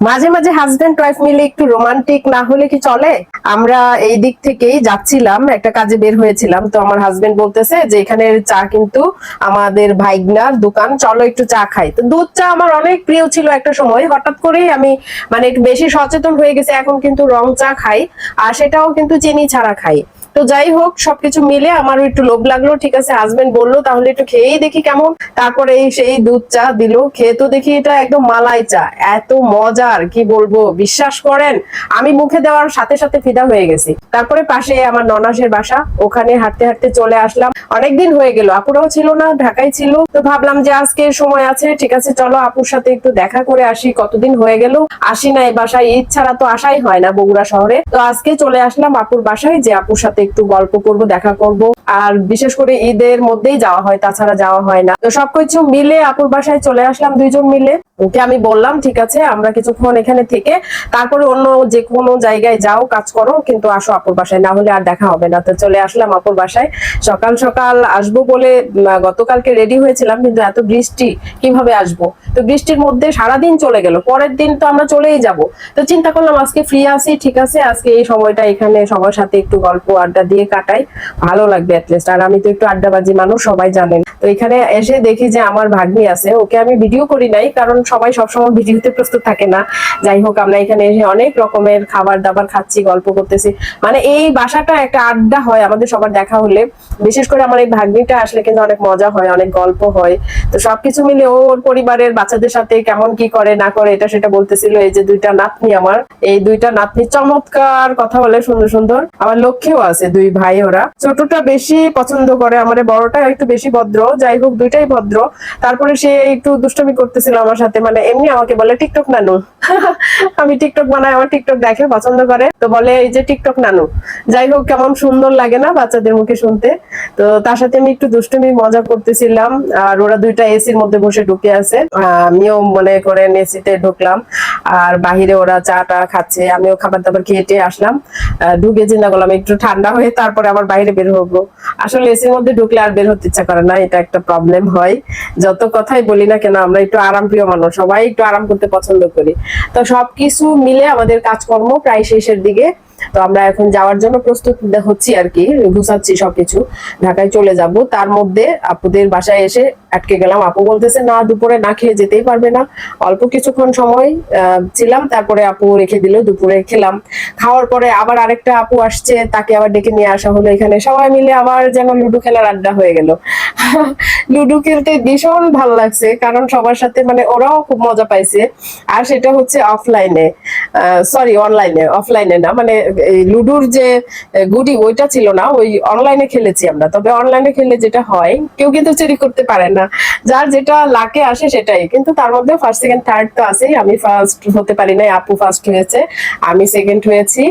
মাঝে মাঝে husband wife মিলে একটু রোমান্টিক না হলে কি চলে? আমরা এই দিক থেকেই যাচ্ছিলাম, একটা কাজে বের হয়েছিলাম। তো আমার হাজবেন্ড বলতেছে যে এখানের চা কিন্তু আমাদের ভাইগনার দোকান, চলো একটু চা খাই। তো দুধ চা আমার অনেক প্রিয় ছিল একটা সময়। হঠাৎ করেই আমি মানে একটু বেশি সচেতন হয়ে গেছে, এখন কিন্তু রং চা খাই, আর সেটাও কিন্তু চিনি ছাড়া খাই। তো যাই হোক, সবকিছু মিলে আমারও একটু লোভ লাগল। ঠিক আছে হাজবেন্ড বলল, তাহলে একটু খেয়েই দেখি কেমন। তারপরে সেই দুধ চা দিল, খেয়ে তো দেখি এটা একদম মালাই চা। এত মজার, কি বলব, বিশ্বাস করেন? আমি মুখে দেওয়ার সাথে সাথে ফিদা হয়ে গেছি। তারপরে পাশে আমার ননাসের বাসা, ওখানে হাঁটতে হাঁটতে চলে আসলাম। অনেকদিন হয়ে গেল, আপুরাও ছিল না, ঢাকায় ছিল। তো ভাবলাম যে আজকে সময় আছে, ঠিক আছে, চলো আপুর সাথে একটু দেখা করে আসি, কতদিন হয়ে গেল। আসি না এই বাসায় ছাড়া তো আসাই হয় না বগুড়া শহরে। তো আজকে চলে আসলাম আপুর বাসায় যে আপুর সাথে একটু গল্প করব, দেখা করব। আর বিশেষ করে ঈদের মধ্যেই যাওয়া হয়, তাছাড়া যাওয়া হয় না। তো সবকিছু মিলে আপুর বাসায় চলে আসলাম দুইজন মিলে। ওকে আমি বললাম, ঠিক আছে, আমরা কিছুক্ষণ এখানে থেকে তারপরে অন্য যে কোনো জায়গায় যাও, কাজ করো, কিন্তু আসো আপুর বাসায়। না হলে আর দেখা হবে না। তো চলে আসলাম আপুর বাসায়। সকাল সকাল আসব বলে গতকালকে রেডি হয়েছিলাম, কিন্তু এত বৃষ্টি, কীভাবে আসব? তো বৃষ্টির মধ্যে সারাদিন চলে গেল, পরের দিন তো আমরা চলেই যাব। তো চিন্তা করলাম, আজকে ফ্রি আছি, ঠিক আছে, আজকে এই সময়টা এখানে সবার সাথে একটু গল্প, আড্ডা দিয়ে কাটাই, ভালো লাগবে অ্যাটলিস্ট আর আমি তো একটু আড্ডাবাজি মানুষ, সবাই জানেন। তো এখানে এসে দেখি যে আমার ভাগ্নি আছে, ওকে আমি ভিডিও করি নাই, কারণ সবাই সবসময় ভিডিওতে প্রস্তুত থাকে না। যাই হোক, আমরা এখানে এসে অনেক রকমের খাবার দাবার খাচ্ছি, গল্প করতেছি। মানে এই বাসাটা একটা আড্ডা হয় আমাদের সবার দেখা হলে। বিশেষ করে আমার এই ভাগ্নিটা আসলে কিন্তু অনেক মজা হয়, অনেক গল্প হয়। তো সবকিছু মিলে ওর পরিবারের বাচ্চাদের সাথে কেমন কি করে, না করে, এটা সেটা বলতেছিল এই যে দুইটা নাতনি আমার। এই দুইটা নাতনি চমৎকার কথা বলে, সুন্দর সুন্দর। আমার লক্ষ্যেও আছে, দুই ভাই ওরা। ছোটটা বেশি পছন্দ করে আমার বড়টা একটু বেশি ভদ্র। যাই হোক, দুইটাই ভদ্র। তারপরে সে একটু দুষ্টমি করতেছিল আমার সাথে। মানে এমনি আমাকে বলে, টিকটক নানু। আমি টিকটক বানাই, আমার টিকটক দেখে পছন্দ করে। তো বলে, এই যে টিকটক নানু। যাই হোক, কেমন সুন্দর লাগে না বাচ্চাদের মুখে শুনতে। তো তার সাথে আমি একটু দুষ্টুমি, মজা করতেছিলাম। আর ওরা দুইটা এসির মধ্যে বসে ঢুকে আছে। আমিও মনে করেন এসিতে ঢুকলাম। আর বাহিরে ওরা চা টা খাচ্ছে, আমিও খাবার দাবার খেয়ে আসলাম। ঢুকে চিন্তা করলাম একটু ঠান্ডা হয়ে তারপরে আবার বাইরে বের হব। আসলে এসির মধ্যে ঢুকলে আর বের হতে ইচ্ছা করে না, এটা একটা প্রবলেম হয়। যত কথাই বলি না কেন, আমরা একটু আরাম প্রিয় মানুষ, সবাই একটু আরাম করতে পছন্দ করি। তো সবকিছু মিলে আমাদের কাজকর্ম প্রায় শেষের দিকে। তো আমরা এখন যাওয়ার জন্য প্রস্তুত হচ্ছি আর কি, গুছাচ্ছি সবকিছু। ঢাকায় চলে যাব। তার মধ্যে আপুদের বাসায় এসে আটকে গেলাম। আপু বলতেছে, না, দুপুরে না খেয়ে যেতেই পারবে না। অল্প কিছুক্ষণ সময় ছিলাম। তারপরে আপু রেখে দিল, দুপুরে খেলাম। খাওয়ার পরে আবার আরেকটা আপু আসছে, তাকে আবার ডেকে নিয়ে আসা হলো এখানে। সবাই মিলে আবার যেন লুডো খেলার আড্ডা হয়ে গেল। লুডো খেলতে ভীষণ ভালো লাগছে, কারণ সবার সাথে মানে ওরাও খুব মজা পাইছে। আর সেটা হচ্ছে অফলাইনে। সরি অনলাইনে অফলাইনে না মানে লুডুর যে গুডি ওইটা ছিল না ওই অনলাইনে খেলেছি আমরা। তবে অনলাইনে খেললে যেটা হয় কেউ কিন্তু চুরি করতে পারে না। যার যেটা লাকে আসে সেটাই। কিন্তু তার মধ্যে ফার্স্ট সেকেন্ড থার্ড তো আছেই। আমি ফার্স্ট হতে পারি নাই আপু ফার্স্ট হয়েছে আমি সেকেন্ড হয়েছি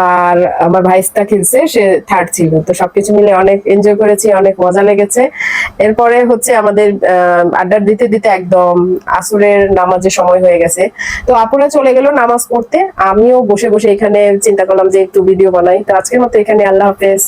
আর আমার ভাইস্তা খেলছে সে থার্ড ছিল। তো সবকিছু মিলে অনেক এনজয় করেছি অনেক মজা লেগেছে। এরপরে হচ্ছে আমাদের আহ, আড্ডা দিতে দিতে একদম আসুরের নামাজের সময় হয়ে গেছে। তো আপুরা চলে গেল নামাজ পড়তে আমিও বসে বসে এখানে চিন্তা করলাম যে একটু ভিডিও বানাই। তো আজকের মতো এখানে আল্লাহ হাফেজ।